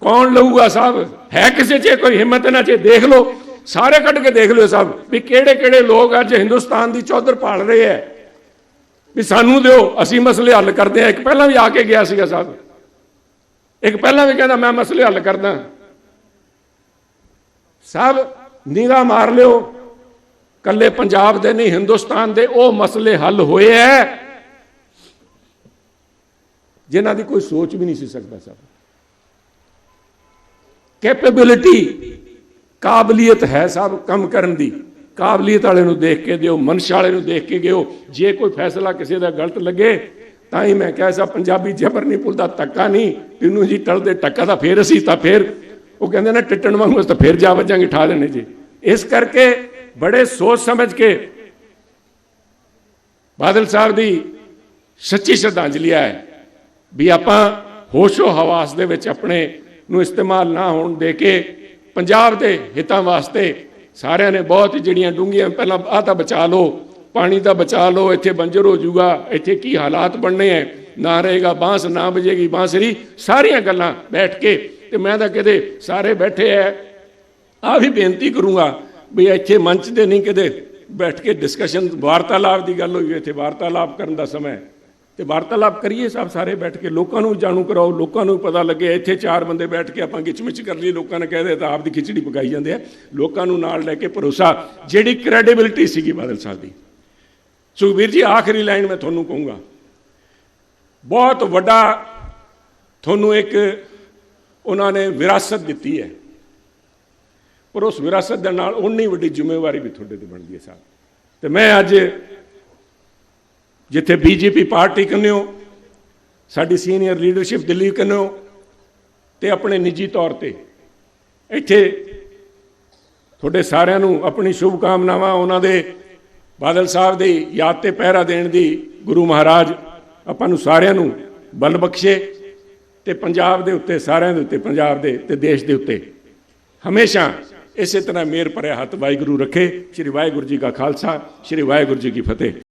ਕੌਣ ਲਊਗਾ ਸਾਹਿਬ? ਹੈ ਕਿਸੇ 'ਚ? ਕੋਈ ਹਿੰਮਤ ਨਾ 'ਚ ਦੇਖ ਲਓ, ਸਾਰੇ ਕੱਢ ਕੇ ਦੇਖ ਲਿਓ ਸਾਹਿਬ, ਵੀ ਕਿਹੜੇ ਕਿਹੜੇ ਲੋਕ ਅੱਜ ਹਿੰਦੁਸਤਾਨ ਦੀ ਚੌਧਰ ਪਾਲ ਰਹੇ ਐ ਵੀ ਸਾਨੂੰ ਦਿਓ, ਅਸੀਂ ਮਸਲੇ ਹੱਲ ਕਰਦੇ ਆ ਇੱਕ ਪਹਿਲਾਂ ਵੀ ਆ ਕੇ ਗਿਆ ਸੀਗਾ ਸਾਹਿਬ। ਇੱਕ ਪਹਿਲਾਂ ਵੀ ਕਹਿੰਦਾ, ਮੈਂ ਮਸਲੇ ਹੱਲ ਕਰਦਾ। ਸਭ ਨਿਗਾਹ ਮਾਰ ਲਿਓ। ਕੱਲੇ ਪੰਜਾਬ ਦੇ ਨਹੀਂ, ਹਿੰਦੁਸਤਾਨ ਦੇ ਉਹ ਮਸਲੇ ਹੱਲ ਹੋਏ ਐ। ਜਿਨ੍ਹਾਂ ਦੀ ਕੋਈ ਸੋਚ ਵੀ ਨਹੀਂ ਸੀ ਸਕਦਾ ਸਾਹਿਬ ਕੈਪੇਬਿਲਿਟੀ ਕਾਬਲੀਅਤ ਹੈ ਸਭ ਕੰਮ ਕਰਨ ਦੀ। ਕਾਬਲੀਅਤ ਵਾਲੇ ਨੂੰ ਦੇਖ ਕੇ ਦਿਓ, ਮਨਸ਼ਾ ਵਾਲੇ ਨੂੰ ਦੇਖ ਕੇ ਗਿਓ ਜੇ ਕੋਈ ਫੈਸਲਾ ਕਿਸੇ ਦਾ ਗਲਤ ਲੱਗੇ, ਤਾਂ ਹੀ ਮੈਂ ਕਿਹਾ ਸਾ ਪੰਜਾਬੀ ਜ਼ਬਰ ਨਹੀਂ ਭੁੱਲਦਾ, ਧੱਕਾ ਨਹੀਂ। ਤੈਨੂੰ ਜੀ ਟਲਦੇ ਟੱਕਾ ਤਾਂ ਫੇਰ ਅਸੀਂ, ਤਾਂ ਫੇਰ ਉਹ ਕਹਿੰਦੇ ਨੇ ਟਿੱਟਣ ਵਾਂਗੂ ਤਾਂ ਫੇਰ ਜਾ ਵੱਜਾਂਗੇ, ਠਾ ਲੈਣੇ ਜੀ। ਇਸ ਕਰਕੇ ਬੜੇ ਸੋਚ ਸਮਝ ਕੇ ਬਾਦਲ ਸਾਹਿਬ ਦੀ ਸੱਚੀ ਸ਼ਰਧਾਂਜਲੀ ਹੈ ਵੀ ਆਪਾਂ ਹੋਸ਼ੋ ਹਵਾਸ ਦੇ ਵਿੱਚ ਆਪਣੇ ਨੂੰ ਇਸਤੇਮਾਲ ਨਾ ਹੋਣ ਦੇ ਕੇ ਪੰਜਾਬ ਦੇ ਹਿੱਤਾਂ ਵਾਸਤੇ ਸਾਰਿਆਂ ਨੇ ਬਹੁਤ ਜਿਹੜੀਆਂ ਡੂੰਘੀਆਂ, ਪਹਿਲਾਂ ਆਹ ਤਾਂ ਬਚਾ ਲਓ, ਪਾਣੀ ਦਾ ਬਚਾ ਲਓ, ਇੱਥੇ ਬੰਜਰ ਹੋ ਜਾਊਗਾ, ਇੱਥੇ ਕੀ ਹਾਲਾਤ ਬਣਨੇ ਐ ਨਾ ਰਹੇਗਾ, ਬਾਂਸ ਨਾ ਵਜੇਗੀ ਬਾਂਸਰੀ ਸਾਰੀਆਂ ਗੱਲਾਂ ਬੈਠ ਕੇ ਤੇ ਮੈਂ ਤਾਂ ਕਿਤੇ ਸਾਰੇ ਬੈਠੇ ਐ। ਆ ਵੀ ਬੇਨਤੀ ਕਰੂੰਗਾ ਵੀ ਇੱਥੇ ਮੰਚ 'ਤੇ ਨਹੀਂ ਕਿਤੇ ਬੈਠ ਕੇ ਡਿਸਕਸ਼ਨ ਵਾਰਤਾਲਾਪ ਦੀ ਗੱਲ ਹੋਈ ਇੱਥੇ ਵਾਰਤਾਲਾਪ ਕਰਨ ਦਾ ਸਮਾਂ ਹੈ ਤੇ ਵਾਰਤਾਲਾਪ ਕਰੀਏ ਸਭ ਸਾਰੇ ਬੈਠ ਕੇ, ਲੋਕਾਂ ਨੂੰ ਜਾਣੂ ਕਰਾਓ, ਲੋਕਾਂ ਨੂੰ ਪਤਾ ਲੱਗੇ, ਇੱਥੇ ਚਾਰ ਬੰਦੇ ਬੈਠ ਕੇ ਆਪਾਂ ਗਿਚਮਿਚ ਕਰ ਲਈ, ਲੋਕਾਂ ਨੇ ਕਹਦੇ ਤਾਂ ਆਪ ਦੀ ਖਿਚੜੀ ਪਕਾਈ ਜਾਂਦੇ ਆ ਲੋਕਾਂ ਨੂੰ ਨਾਲ ਲੈ ਕੇ ਭਰੋਸਾ, ਜਿਹੜੀ ਕ੍ਰੈਡੀਬਿਲਿਟੀ ਸੀਗੀ ਬਾਦਲ ਸਾਹਿਬ ਦੀ। ਸੁਖਬੀਰ ਜੀ, ਆਖਰੀ ਲਾਈਨ ਮੈਂ ਤੁਹਾਨੂੰ ਕਹੂੰਗਾ। ਬਹੁਤ ਵੱਡਾ ਤੁਹਾਨੂੰ ਇੱਕ ਉਹਨਾਂ ਨੇ ਵਿਰਾਸਤ ਦਿੱਤੀ ਹੈ। ਪਰ ਉਸ ਵਿਰਾਸਤ ਦੇ ਨਾਲ ਉਨੀ ਵੱਡੀ ਜ਼ਿੰਮੇਵਾਰੀ ਵੀ ਤੁਹਾਡੇ ਤੇ ਬਣਦੀ ਹੈ ਸਾਹਿਬ। ਤੇ ਮੈਂ ਅੱਜ ਜਿੱਥੇ ਬੀਜੇਪੀ ਪਾਰਟੀ ਕੰਨਿਓ, ਸਾਡੀ ਸੀਨੀਅਰ ਲੀਡਰਸ਼ਿਪ ਦਿੱਲੀ ਕੰਨਿਓ ਤੇ ਆਪਣੇ ਨਿੱਜੀ ਤੌਰ ਤੇ ਇੱਥੇ ਤੁਹਾਡੇ ਸਾਰਿਆਂ ਨੂੰ ਆਪਣੀ ਸ਼ੁਭ ਕਾਮਨਾਵਾਂ ਉਹਨਾਂ ਦੇ ਬਾਦਲ ਸਾਹਿਬ ਦੀ ਯਾਦ ਤੇ ਪਹਿਰਾ ਦੇਣ ਦੀ ਗੁਰੂ ਮਹਾਰਾਜ ਆਪਾਂ ਨੂੰ ਸਾਰਿਆਂ ਨੂੰ ਬਲ ਬਖਸ਼ੇ। ਤੇ ਪੰਜਾਬ ਦੇ ਉੱਤੇ, ਸਾਰਿਆਂ ਦੇ ਉੱਤੇ, ਪੰਜਾਬ ਦੇ ਤੇ ਦੇਸ਼ ਦੇ ਉੱਤੇ। ਹਮੇਸ਼ਾ ਇਸੇ ਤਰ੍ਹਾਂ ਮੇਰ ਭਰਿਆ ਹੱਥ ਵਾਹਿਗੁਰੂ ਰੱਖੇ। ਸ੍ਰੀ ਵਾਹਿਗੁਰੂ ਜੀ ਕਾ ਖਾਲਸਾ, ਸ੍ਰੀ ਵਾਹਿਗੁਰੂ ਜੀ ਕੀ ਫਤਿਹ।